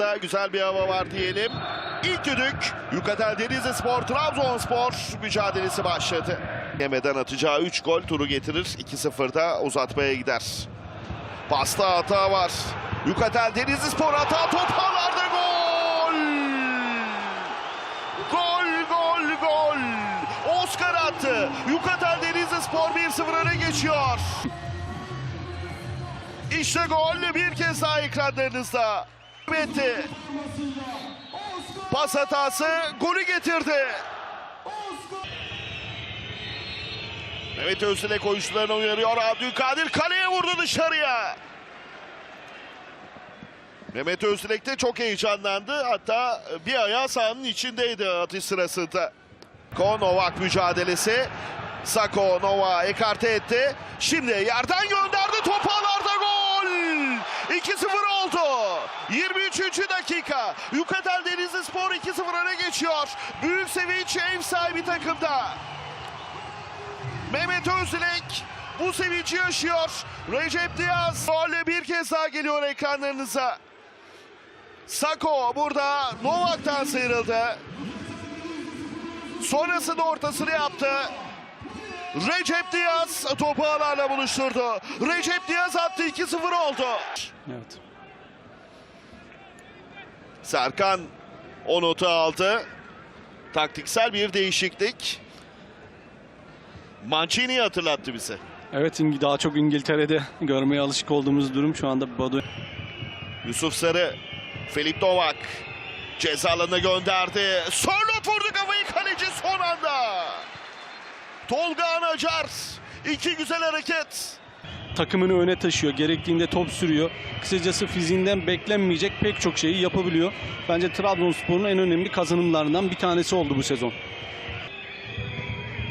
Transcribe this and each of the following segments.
Da Güzel bir hava var diyelim. İlk düdük Yukatel Denizli Spor Trabzonspor mücadelesi başladı. Yemeden atacağı 3 gol turu getirir. 2-0'da uzatmaya gider. Pasta hata var. Yukatel Denizli Spor hata top gol! Gol gol gol! Oscar attı. Yukatel Denizli Spor 1-0 öne geçiyor. İşte gol bir kez daha ekranlarınızda. Bitti. Pas hatası golü getirdi. Mehmet Özdilek oyuncularını uyarıyor. Abdülkadir kaleye vurdu dışarıya. Mehmet Özdilek de çok heyecanlandı. Hatta bir ayağı sahanın içindeydi atış sırasında. Ko Novak mücadelesi. Sako Nova ekarte etti. Şimdi yerden gönderdi. Top ağlarda gol. 2-0 oldu. 23. dakika. Yukatel Denizli Spor 2-0 öne geçiyor. Büyük sevinç ev sahibi takımda. Mehmet Özdilek bu sevinci yaşıyor. Recep Diaz golle bir kez daha geliyor ekranlarınıza. Sako burada Novak'tan sıyrıldı. Sonrasında ortasını yaptı. Recep Diaz topu ağlarla buluşturdu. Recep Diaz attı 2-0 oldu. Evet. Serkan o notu aldı. Taktiksel bir değişiklik. Mancini'yi hatırlattı bize. Evet daha çok İngiltere'de görmeye alışık olduğumuz durum şu anda Badu. Yusuf Sarı, Filip Novak ceza alanına gönderdi. Sörlot vurdu kafayı. Tolga Anacar iki güzel hareket. Takımını öne taşıyor. Gerektiğinde top sürüyor. Kısacası fiziğinden beklenmeyecek pek çok şeyi yapabiliyor. Bence Trabzonspor'un en önemli kazanımlarından bir tanesi oldu bu sezon.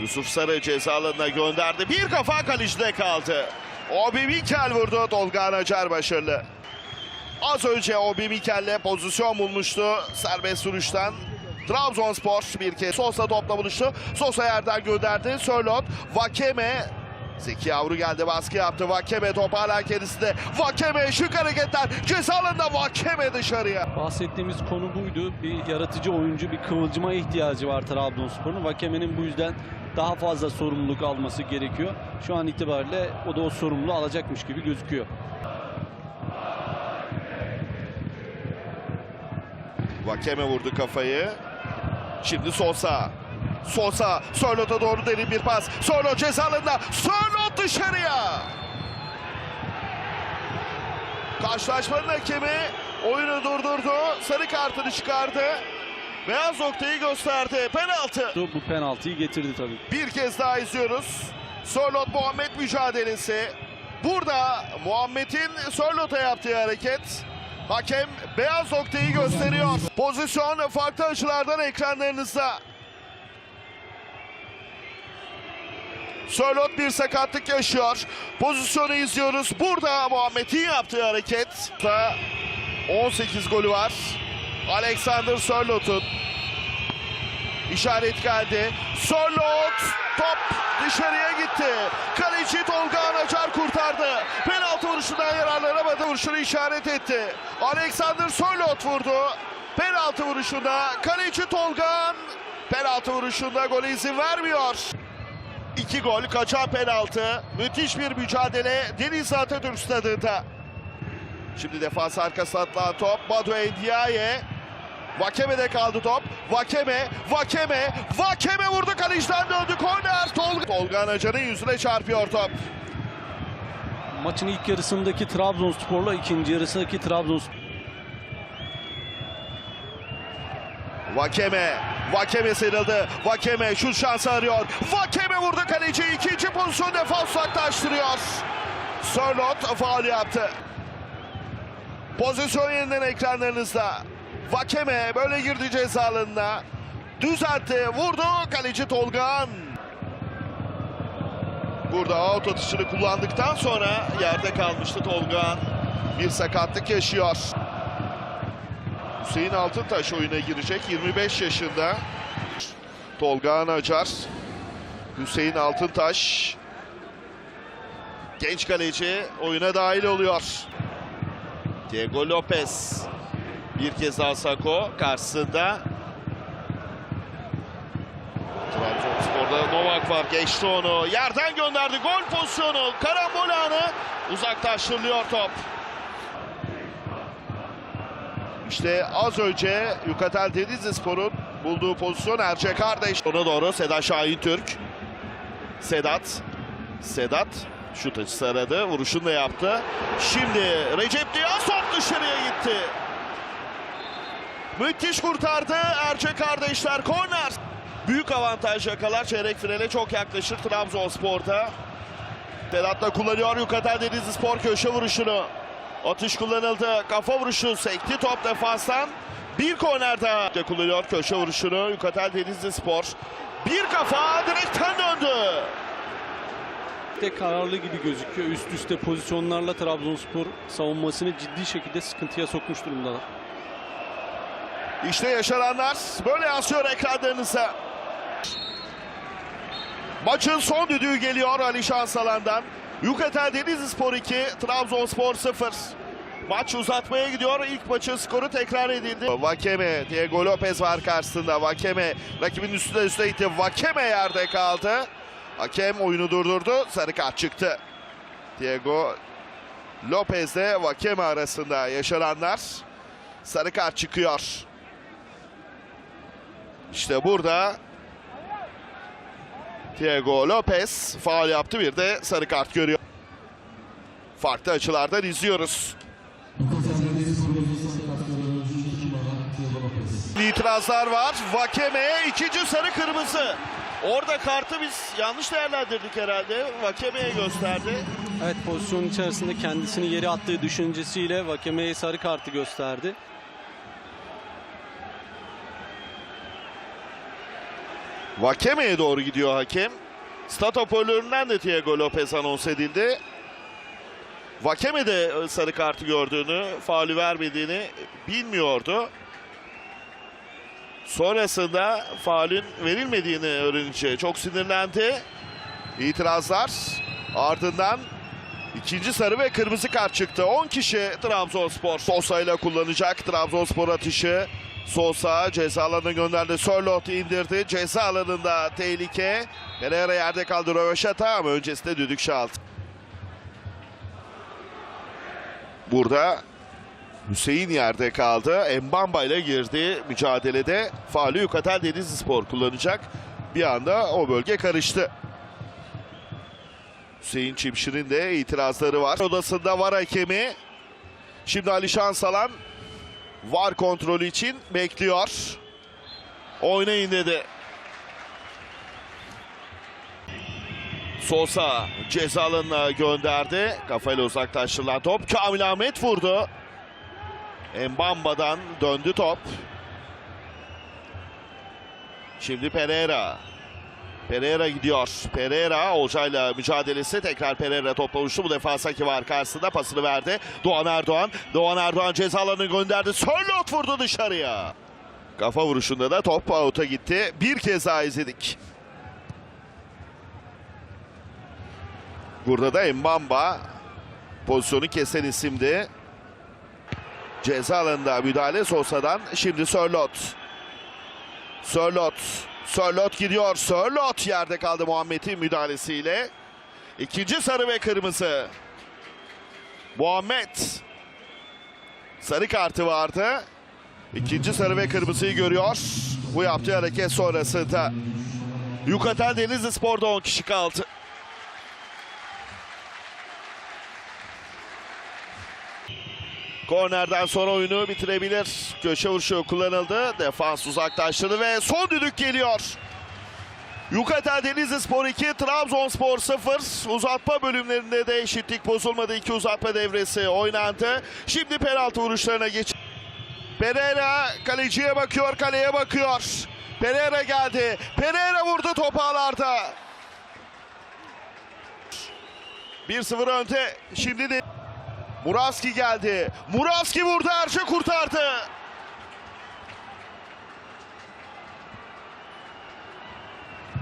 Yusuf Sarı ceza alanına gönderdi. Bir kafa kalecide kaldı. Obi Mikel vurdu. Tolga Anacar başarılı. Az önce Obi Mikel'le pozisyon bulmuştu. Serbest vuruştan. Trabzonspor bir kez Sosa topla buluştu. Sosa yerden gönderdi. Sörlot, Vakeme. Zeki Yavru geldi baskı yaptı. Vakeme top hala kendisinde. Vakeme şık hareketler. Ceza alanında Vakeme dışarıya. Bahsettiğimiz konu buydu. Bir yaratıcı oyuncu, bir kıvılcıma ihtiyacı var Trabzonspor'un. Vakeme'nin bu yüzden daha fazla sorumluluk alması gerekiyor. Şu an itibariyle o da o sorumluluğu alacakmış gibi gözüküyor. Vakeme vurdu kafayı. Şimdi Sosa. Sosa Sörlot'a doğru derin bir pas. Sörlot cezalında. Sörlot dışarıya. Karşılaşmanın hakemi oyunu durdurdu. Sarı kartını çıkardı. Beyaz noktayı gösterdi. Penaltı. Bu penaltıyı getirdi tabii. Bir kez daha izliyoruz. Sörlot Muhammed mücadelesi. Burada Muhammed'in Sörlot'a yaptığı hareket. Hakem beyaz noktayı gösteriyor. Pozisyon farklı açılardan ekranlarınızda. Sörlot bir sakatlık yaşıyor. Pozisyonu izliyoruz. Burada Muhammed'in yaptığı hareket. Da 18 golü var. Alexander Sörlot'un İşaret geldi. Sörlot top dışarıya gitti. Kaleci Tolga Anacar kurtardı. Penaltı vuruşundan yararlanamadı. Vuruşunu işaret etti. Alexander Sörlot vurdu. Penaltı vuruşunda kaleci Tolgan penaltı vuruşunda gole izin vermiyor. İki gol kaçan penaltı. Müthiş bir mücadele Denizli Atatürk stadında. Şimdi defans arkası atılan top. Badu Endiaye. Vakeme'de kaldı top. Vakeme, Vakeme, Vakeme vurdu kaleciden döndü. Korner. Tolga, Tolga Anacan'ın yüzüne çarpıyor top. Maçın ilk yarısındaki Trabzonspor'la ikinci yarısındaki Trabzonspor Vakeme, Vakeme sıyrıldı. Vakeme şut şansı arıyor. Vakeme vurdu kaleci. ikinci pozisyon defans uzaklaştırıyor. Sörlot faul yaptı. Pozisyon yeniden ekranlarınızda. Vakeme böyle girdi ceza alanına. Düzeltti, vurdu kaleci Tolgan. Burada out atışını kullandıktan sonra yerde kalmıştı Tolgan. Bir sakatlık yaşıyor. Hüseyin Altıntaş oyuna girecek. 25 yaşında. Tolga Anacar. Hüseyin Altıntaş. Genç kaleci oyuna dahil oluyor. Diego Lopez. Bir kez daha Sako karşısında. Trabzonspor'da Novak var. Geçti onu. Yerden gönderdi. Gol pozisyonu. Karambol anı. Uzaklaştırılıyor top. İşte az önce Yukatel Denizlispor'un bulduğu pozisyon Erce kardeş. Ona doğru Sedat Şahin Türk. Sedat. Sedat şut açısı aradı. Vuruşunu da yaptı. Şimdi Recep Diyaz top dışarıya gitti. Müthiş kurtardı Erce kardeşler. Korner. Büyük avantaj yakalar. Çeyrek finale çok yaklaşır Trabzonspor'da. Sedat da kullanıyor Yukatel Denizlispor köşe vuruşunu. Atış kullanıldı. Kafa vuruşu sekti top defanstan. Bir korner daha kullanıyor köşe vuruşunu Yukatel Denizlispor. Bir kafa direkten döndü. de kararlı gibi gözüküyor. Üst üste pozisyonlarla Trabzonspor savunmasını ciddi şekilde sıkıntıya sokmuş durumdalar. İşte yaşananlar böyle yansıyor ekranlarınıza. Maçın son düdüğü geliyor Ali Şansalan'dan. Yukatel Denizlispor 2, Trabzonspor 0. Maç uzatmaya gidiyor. İlk maçın skoru tekrar edildi. Vakeme, Diego Lopez var karşısında. Vakeme rakibin üstüne üstüne itti. Vakeme yerde kaldı. Hakem oyunu durdurdu. Sarı kart çıktı. Diego Lopez ile Vakeme arasında yaşananlar. Sarı kart çıkıyor. İşte burada Diego Lopez faal yaptı bir de sarı kart görüyor. Farklı açılardan izliyoruz. İtirazlar var. Vakeme ikinci sarı kırmızı. Orada kartı biz yanlış değerlendirdik herhalde. Vakeme'ye gösterdi. Evet pozisyonun içerisinde kendisini yere attığı düşüncesiyle Vakeme'ye sarı kartı gösterdi. Vakeme'ye doğru gidiyor hakem. Stat hoparlöründen de Diego Lopez anons edildi. Vakeme de e, sarı kartı gördüğünü, faulü vermediğini bilmiyordu. Sonrasında faulün verilmediğini öğrenince çok sinirlendi. İtirazlar ardından ikinci sarı ve kırmızı kart çıktı. 10 kişi Trabzonspor. Sosa ile kullanacak Trabzonspor atışı. Sosa ceza alanına gönderdi. Sörlot indirdi. Ceza alanında tehlike. Pereira yerde kaldı Röveşata ama öncesinde düdük çaldı. Burada Hüseyin yerde kaldı. Mbamba ile girdi mücadelede. Faali Yukatel Denizlispor kullanacak. Bir anda o bölge karıştı. Hüseyin Çimşir'in de itirazları var. Odasında var hakemi. Şimdi Alişan Salan var kontrolü için bekliyor. Oynayın dedi. Sosa ceza alanına gönderdi. Kafayla uzaklaştırılan top. Kamil Ahmet vurdu. Mbamba'dan döndü top. Şimdi Pereira. Pereira gidiyor. Pereira Olcay'la mücadelesi. Tekrar Pereira topla uçtu. Bu defa Saki var karşısında. Pasını verdi. Doğan Erdoğan. Doğan Erdoğan ceza alanını gönderdi. Sörlot vurdu dışarıya. Kafa vuruşunda da top out'a gitti. Bir kez daha izledik. Burada da Mbamba pozisyonu kesen isimdi. Ceza alanında müdahale Sosa'dan. Şimdi Sörlot. Sörlot. Sörlot gidiyor. Sörlot yerde kaldı Muhammed'in müdahalesiyle. İkinci sarı ve kırmızı. Muhammed. Sarı kartı vardı. İkinci sarı ve kırmızıyı görüyor. Bu yaptığı hareket sonrasında. Yukatel Denizli Spor'da 10 kişi kaldı. Kornerden sonra oyunu bitirebilir. Köşe vuruşu kullanıldı. Defans uzaklaştırdı ve son düdük geliyor. Yukatel Denizlispor 2, Trabzonspor 0. Uzatma bölümlerinde de eşitlik bozulmadı. İki uzatma devresi oynandı. Şimdi penaltı vuruşlarına geç. Pereira kaleciye bakıyor, kaleye bakıyor. Pereira geldi. Pereira vurdu top ağlarda. 1-0 önde. Şimdi de Muraski geldi. Muraski vurdu. Erçe kurtardı.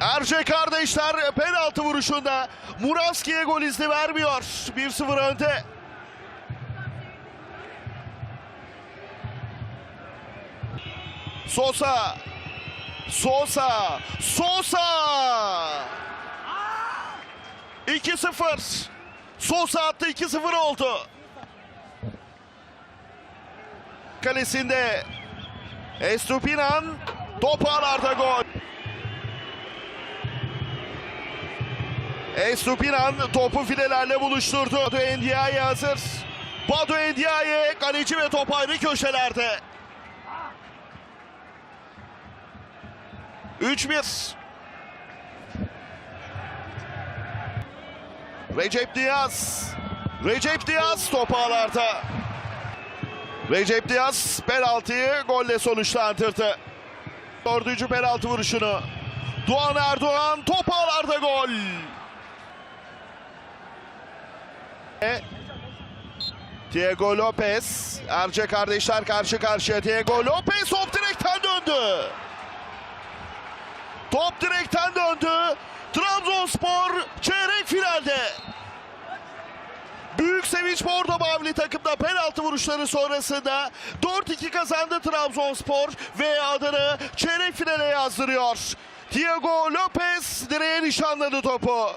Erce kardeşler penaltı vuruşunda Muraski'ye gol izni vermiyor. 1-0 önde. Sosa. Sosa. Sosa. 2-0. Sosa attı 2-0 oldu. Kalesinde Estupinan top ağlarda gol. Estupinan topu filelerle buluşturdu. Badu Endiaye hazır. Badu Endiaye kaleci ve top ayrı köşelerde. 3-1. Recep Diaz. Recep Diaz top ağlarda. Recep Diaz penaltıyı golle sonuçlandırdı. Dördüncü penaltı vuruşunu. Doğan Erdoğan top ağlarda gol. E, Diego Lopez. Erce kardeşler karşı karşıya. Diego Lopez top direkten döndü. Top direkten döndü. Trabzonspor çeyrek finalde. Büyük sevinç Bordo Mavili takımda penaltı vuruşları sonrasında 4-2 kazandı Trabzonspor ve adını çeyrek finale yazdırıyor. Diego Lopez direğe nişanladı topu.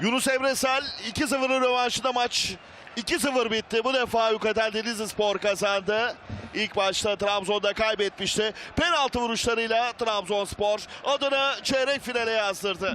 Yunus Emresel 2-0'ın rövanşında maç 2-0 bitti. Bu defa Yukatel Denizli Spor kazandı. İlk başta Trabzon'da kaybetmişti. Penaltı vuruşlarıyla Trabzonspor adını çeyrek finale yazdırdı.